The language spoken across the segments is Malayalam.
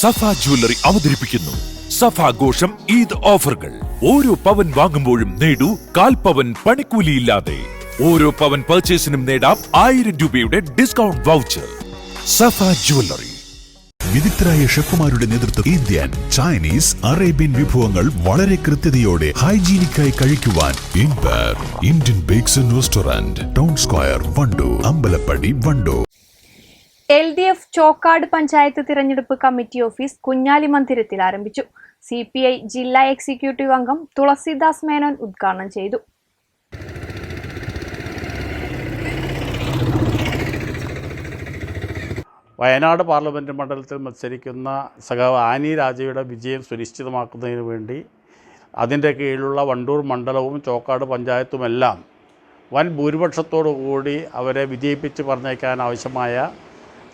സഫ ജുവല്ലറി അവതരിപ്പിക്കുന്നു. സഫ ആഘോഷം ഈദ് ഓഫറുകൾ. ഓരോ പവൻ വാങ്ങുമ്പോഴും നേടൂ കാൽ പവൻ പണിക്കൂലിയില്ലാതെ. ഓരോ പവൻ പർച്ചേസിനും നേടാം ആയിരം രൂപയുടെ ഡിസ്കൗണ്ട് വൗച്ചർ സഫ ജുവല്ലറി. വിദഗ്ധരായ ഷെഫുമാരുടെ നേതൃത്വം ഇന്ത്യൻ ചൈനീസ് അറേബ്യൻ വിഭവങ്ങൾ വളരെ കൃത്യതയോടെ ഹൈജീനിക്കായി കഴിക്കുവാൻ ഇൻപർ Indian bakes restaurant town square Wandoor Ambalappadi Wandoor. L D F Chokkad panchayat തിരഞ്ഞെടുപ്പ് കമ്മിറ്റി ഓഫീസ് കുഞ്ഞാലി മന്ദിരത്തിൽ ആരംഭിച്ചു. സി പി ഐ ജില്ലാ എക്സിക്യൂട്ടീവ് അംഗം തുളസിദാസ് മേനോൻ ഉദ്ഘാടനം ചെയ്തു. വയനാട് പാർലമെന്റ് മണ്ഡലത്തിൽ മത്സരിക്കുന്ന സഖാവ് ആനി രാജയുടെ വിജയം സുനിശ്ചിതമാക്കുന്നതിന് വേണ്ടി അതിന്റെ കീഴിലുള്ള വണ്ടൂർ മണ്ഡലവും ചോക്കാട് പഞ്ചായത്തുമെല്ലാം വൻ ഭൂരിപക്ഷത്തോടു കൂടി അവരെ വിജയിപ്പിച്ച് പറഞ്ഞേക്കാൻ ആവശ്യമായ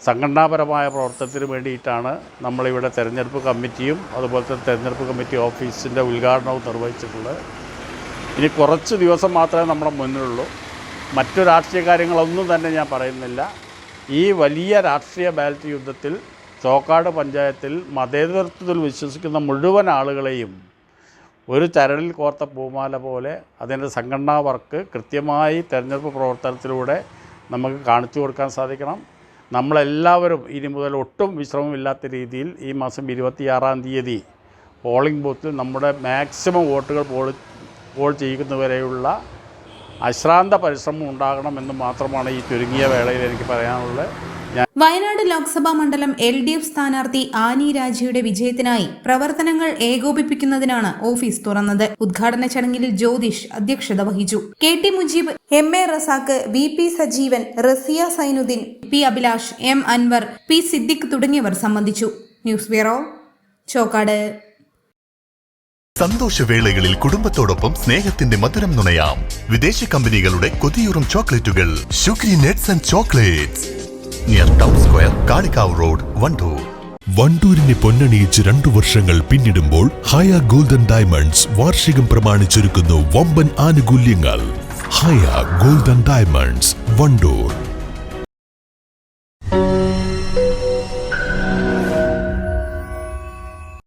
സംഘടനാപരമായ പ്രവർത്തനത്തിന് വേണ്ടിയിട്ടാണ് നമ്മളിവിടെ തെരഞ്ഞെടുപ്പ് കമ്മിറ്റിയും അതുപോലെ തന്നെ തെരഞ്ഞെടുപ്പ് കമ്മിറ്റി ഓഫീസിന്റെ ഉദ്ഘാടനവും നിർവഹിച്ചിട്ടുള്ളത്. ഇനി കുറച്ച് ദിവസം മാത്രമേ നമ്മുടെ മുന്നിലുള്ളൂ. മറ്റു രാഷ്ട്രീയ കാര്യങ്ങളൊന്നും തന്നെ ഞാൻ പറയുന്നില്ല. ഈ വലിയ രാഷ്ട്രീയ ബാലറ്റ് യുദ്ധത്തിൽ ചോക്കാട് പഞ്ചായത്തിൽ മതേതരത്വത്തിൽ വിശ്വസിക്കുന്ന മുഴുവൻ ആളുകളെയും ഒരു ചരടിൽ കോർത്ത പൂമാല പോലെ അതിന്റെ സംഘടനാ വർക്ക് കൃത്യമായി തെരഞ്ഞെടുപ്പ് പ്രവർത്തനത്തിലൂടെ നമുക്ക് കാണിച്ചു കൊടുക്കാൻ സാധിക്കണം. നമ്മളെല്ലാവരും ഇനി മുതൽ ഒട്ടും വിശ്രമമില്ലാത്ത രീതിയിൽ ഈ മാസം ഇരുപത്തിയാറാം തീയതി പോളിംഗ് ബൂത്തിൽ നമ്മുടെ മാക്സിമം വോട്ടുകൾ പോൾ പോൾ ചെയ്യുന്നവരെയുള്ള അശ്രാന്ത പരിശ്രമം ഉണ്ടാകണമെന്ന് മാത്രമാണ് ഈ ചുരുങ്ങിയ വേളയിൽ എനിക്ക് പറയാനുള്ളത്. വയനാട് ലോക്സഭാ മണ്ഡലം എൽ ഡി എഫ് സ്ഥാനാർത്ഥി ആനി രാജയുടെ വിജയത്തിനായി പ്രവർത്തനങ്ങൾ ഏകോപിപ്പിക്കുന്നതിനാണ് ഓഫീസ് തുറന്നത്. ഉദ്ഘാടന ചടങ്ങിൽ ജ്യോതിഷ് അധ്യക്ഷത വഹിച്ചു. K T Mujeeb M A Razak V P Sajeevan Raziya Zainuddin P Abhilash M Anwar P Siddique തുടങ്ങിയവർ സംബന്ധിച്ചു. News bureau Chokkad. സന്തോഷവേളകളിൽ കുടുംബത്തോടൊപ്പം സ്നേഹത്തിന്റെ മധുരം നുണയാം. വിദേശ കമ്പനികളുടെ കൊതിയൂറും ചോക്ലേറ്റുകൾ. Nuts and chocolates. Near town square Kalikavu road Wandoor വണ്ടൂരിനെ പൊന്നണിയിച്ച് രണ്ടു വർഷങ്ങൾ പിന്നിടുമ്പോൾ ഹയ ഗോൾഡൻ ഡയമണ്ട്സ് വാർഷികം പ്രമാണിച്ചൊരുക്കുന്നു വമ്പൻ ആനുകൂല്യങ്ങൾ. Haya golden diamonds Wandoor.